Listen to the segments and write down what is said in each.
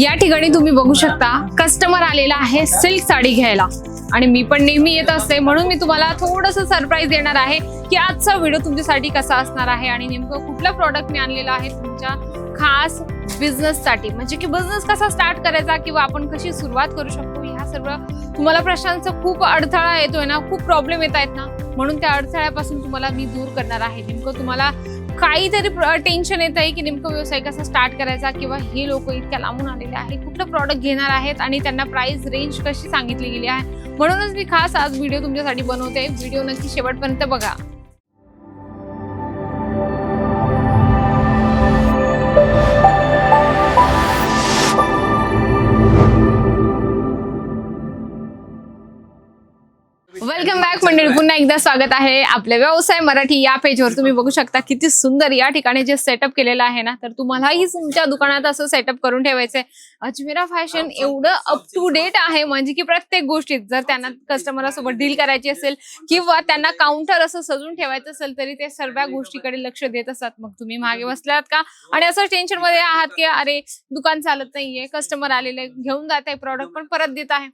या ठिकाणी तुम्ही बघू शकता कस्टमर आलेला आहे सिल्क साडी घ्यायला. आणि मी पण नेहमी येत असते म्हणून मी तुम्हाला थोडस सरप्राईज देणार आहे की आजचा व्हिडिओ तुमच्यासाठी कसा असणार आहे आणि नेमकं कुठलं प्रॉडक्ट मी आणलेला आहे तुमच्या खास बिझनेससाठी म्हणजे की बिझनेस कसा स्टार्ट करायचा किंवा आपण कशी सुरुवात करू शकतो ह्या सर्व तुम्हाला प्रश्नांचा खूप अडथळा येतोय ना खूप प्रॉब्लेम येत आहेत ना म्हणून त्या अडथळ्यापासून तुम्हाला मी दूर करणार आहे. नेमकं तुम्हाला काहीतरी टेन्शन येत आहे की नेमकं व्यवसाय कसा स्टार्ट करायचा किंवा हे लोक इतक्या लांबून आलेले आहेत कुठलं प्रॉडक्ट घेणार आहेत आणि त्यांना प्राइस रेंज कशी सांगितली गेली आहे. म्हणूनच मी खास आज व्हिडिओ तुमच्यासाठी बनवते. व्हिडिओ नक्की शेवटपर्यंत बघा. वेलकम बॅक मंडळी. पुन्हा एकदा स्वागत आहे आपल्या व्यवसाय मराठी या पेजवर तुम्ही बघू शकता किती सुंदर या ठिकाणी जे सेटअप केलेलं आहे ना तर तुम्हालाही तुमच्या दुकानात असं सेटअप करून ठेवायचंय. अजमेरा फॅशन एवढं अप टू डेट आहे म्हणजे की प्रत्येक गोष्टीत जर त्यांना कस्टमरसोबत डील करायची असेल किंवा त्यांना काउंटर असं सजून ठेवायचं असेल तरी ते सर्व गोष्टीकडे लक्ष देत असतात. मग तुम्ही मागे बसलात का? आणि असं टेन्शनमध्ये आहात की अरे दुकान चालत नाहीये कस्टमर आलेले घेऊन जात आहे प्रॉडक्ट पण परत देत आहे.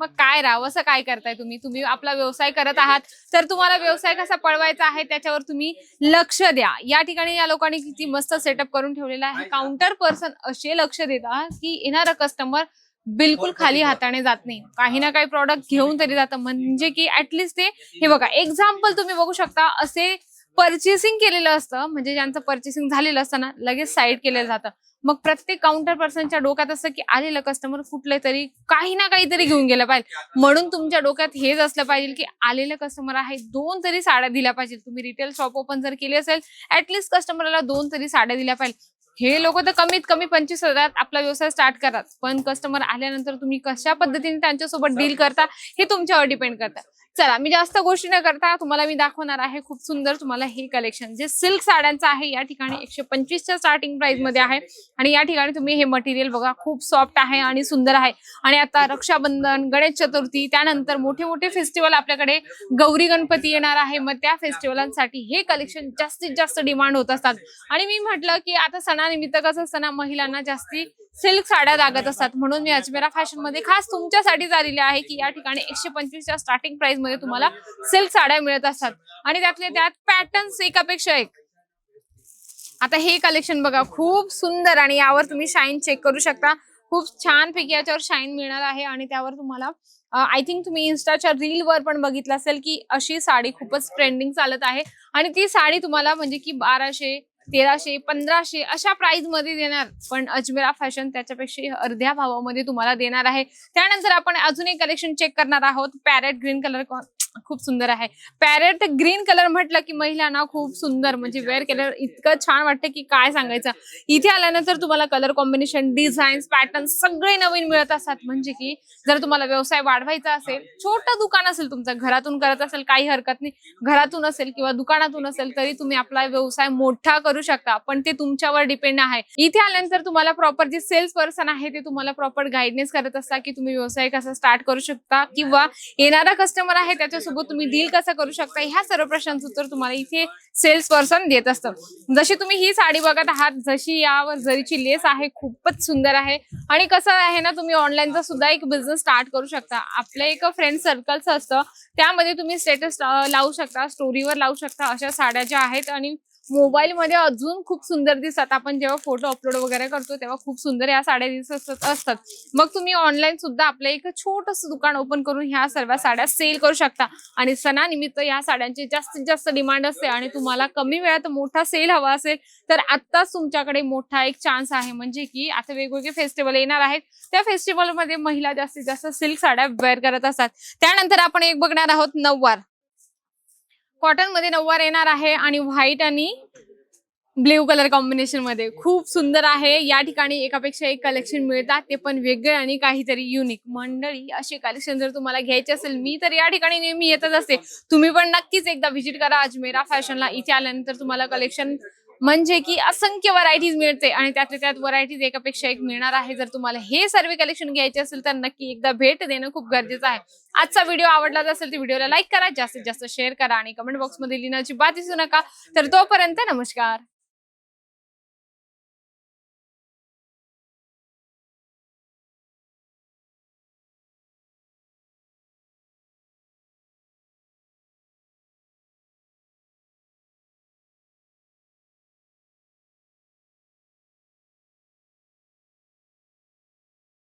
मग काय राव? असं काय करताय तुम्ही? तुम्ही आपला व्यवसाय करत आहात. तर तुम्हाला व्यवसाय कसा पळवायचा आहे त्याच्यावर तुम्ही लक्ष द्या. या ठिकाणी या लोकांनी किती मस्त सेटअप करून ठेवलेला आहे. काउंटर पर्सन असे लक्ष देतात की येणारा कस्टमर बिलकुल खाली हाताने जात नाही. काही ना काही प्रॉडक्ट घेऊन तरी जातं. म्हणजे की ऍटलिस्ट ते हे बघा एक्झाम्पल तुम्ही बघू शकता. असे परचेसिंग केलेलं असतं. म्हणजे ज्यांचं परचेसिंग झालेलं असतं ना लगेच साईड केलेलं जातं. मग प्रत्येक काउंटर पर्सनच्या डोक्यात असं की आलेलं कस्टमर कुठलं तरी काही ना काहीतरी घेऊन गेलं पाहिजे. म्हणून तुमच्या डोक्यात हेच असलं पाहिजे की आलेलं कस्टमर आहे दोन तरी साड्या दिल्या पाहिजे तुम्ही रिटेल शॉप ओपन जर केली असेल ऍटलिस्ट कस्टमरला दोन तरी साड्या दिल्या पाहिजे. हे लोक तर कमीत कमी पंचवीस हजारात आपला व्यवसाय स्टार्ट करतात. पण कस्टमर आल्यानंतर तुम्ही कशा पद्धतीने त्यांच्यासोबत डील करता हे तुमच्यावर डिपेंड करतात चला मी जास्त गोष्टी न करता तुम्हाला मी दाखवणार आहे खूप सुंदर तुम्हाला हे कलेक्शन जे सिल्क साड्यांचं आहे या ठिकाणी एकशे पंचवीसच्या स्टार्टिंग प्राइसमध्ये आहे. आणि या ठिकाणी तुम्ही हे मटेरियल बघा खूप सॉफ्ट आहे आणि सुंदर आहे. आणि आता रक्षाबंधन गणेश चतुर्थी त्यानंतर मोठे मोठे फेस्टिवल आपल्याकडे गौरी गणपती येणार आहे. मग त्या फेस्टिवलांसाठी हे कलेक्शन जास्तीत जास्त डिमांड होत असतात. आणि मी म्हटलं की आता सणानिमित्त कसं असतं ना महिलांना जास्ती सिल्क साड्या लागत असतात. म्हणून मी अजमेरा फॅशनमध्ये खास तुमच्यासाठी आलेले आहे की या ठिकाणी एकशे पंचवीसच्या स्टार्टिंग प्राइस मध्ये तुम्हाला सिल्क साड्या मिळत असतात. आणि त्यातले त्यात पॅटर्न्स एकापेक्षा एक. आता हे कलेक्शन बघा खूप सुंदर आणि यावर तुम्ही शाईन चेक करू शकता. खूप छान पैकी याच्यावर शाईन मिळणार आहे आणि त्यावर तुम्हाला आय थिंक तुम्ही इन्स्टाच्या रील वर पण बघितलं असेल की अशी साडी खूपच ट्रेंडिंग चालत आहे. आणि ती साडी तुम्हाला म्हणजे की बाराशे तेराशे पंधराशे अशा प्राइसमध्ये देणार. पण अजमेरा फॅशन त्याच्यापेक्षा अर्ध्या भावामध्ये तुम्हाला देणार आहे. त्यानंतर आपण अजून एक कलेक्शन चेक करणार आहोत. पॅरेट ग्रीन कलर खूप सुंदर आहे. पॅरेट ग्रीन कलर म्हटलं की महिलांना खूप सुंदर म्हणजे वेअर केलं इतकं छान वाटतं की काय सांगायचं. इथे आल्यानंतर तुम्हाला कलर कॉम्बिनेशन डिझाईन पॅटर्न सगळे नवीन मिळत असतात. म्हणजे की जर तुम्हाला व्यवसाय वाढवायचा असेल छोटं दुकान असेल तुमचं घरातून करत असेल काही हरकत नाही. घरातून असेल किंवा दुकानातून असेल तरी तुम्ही आपला व्यवसाय मोठा करू शकता. पण ते तुमच्यावर डिपेंड आहे. इथे आल्यानंतर तुम्हाला प्रॉपर जे सेल्स पर्सन आहे ते तुम्हाला प्रॉपर गाईडनेस करत असतात की तुम्ही व्यवसाय कसा स्टार्ट करू शकता किंवा येणारा कस्टमर आहे त्याच्यासोबत तुम्ही डील कसा करू शकता ह्या सर्व प्रश्नांचं उत्तर तुम्हाला इथे सेल्स पर्सन देत असतं. जशी तुम्ही ही साडी बघत आहात जशी यावर जरीची लेस आहे खूपच सुंदर आहे. आणि कसं आहे ना तुम्ही ऑनलाईनचा सुद्धा एक बिझनेस स्टार्ट करू शकता. आपलं एक फ्रेंड सर्कलचं असतं. त्यामध्ये तुम्ही स्टेटस लावू शकता स्टोरीवर लावू शकता अशा साड्या ज्या आहेत. आणि मोबाईल मध्ये अजून खूप सुंदर दिसतात. आपण जेव्हा फोटो अपलोड वगैरे करतो तेव्हा खूप सुंदर या साड्या दिसत असतात. मग तुम्ही ऑनलाईन सुद्धा आपलं एक छोटस दुकान ओपन करून ह्या सर्व साड्या सेल करू शकता. आणि सणानिमित्त या साड्यांची जास्तीत जास्त डिमांड असते आणि तुम्हाला कमी वेळात मोठा सेल हवा असेल तर आत्ताच तुमच्याकडे मोठा एक चान्स आहे. म्हणजे की आता वेगवेगळे फेस्टिवल येणार आहेत. त्या फेस्टिवलमध्ये महिला जास्तीत जास्त सिल्क साड्या वेअर करत असतात. त्यानंतर आपण एक बघणार आहोत नऊवार. कॉटनमध्ये नऊवार येणार आहे आणि व्हाईट आणि ब्ल्यू कलर कॉम्बिनेशनमध्ये खूप सुंदर आहे. या ठिकाणी एकापेक्षा एक कलेक्शन मिळतात. ते पण वेगळे आणि काहीतरी युनिक मंडळी असे कलेक्शन जर तुम्हाला घ्यायचे असेल मी तर या ठिकाणी नेहमी येतच असते. तुम्ही पण नक्कीच एकदा व्हिजिट करा अजमेरा. फॅशनला इथे आल्यानंतर तुम्हाला कलेक्शन म्हणजे की असंख्य व्हरायटीज मिळते आणि त्यातल्या त्यात व्हरायटीज एकापेक्षा एक मिळणार आहे. जर तुम्हाला हे सर्व कलेक्शन घ्यायचे असेल तर नक्की एकदा भेट देणं खूप गरजेचं आहे. आजचा व्हिडिओ आवडला असेल तर व्हिडिओला लाईक करा जास्तीत जास्त शेअर करा आणि कमेंट बॉक्समध्ये लिहिण्याची बात दिसू नका. तर तोपर्यंत नमस्कार.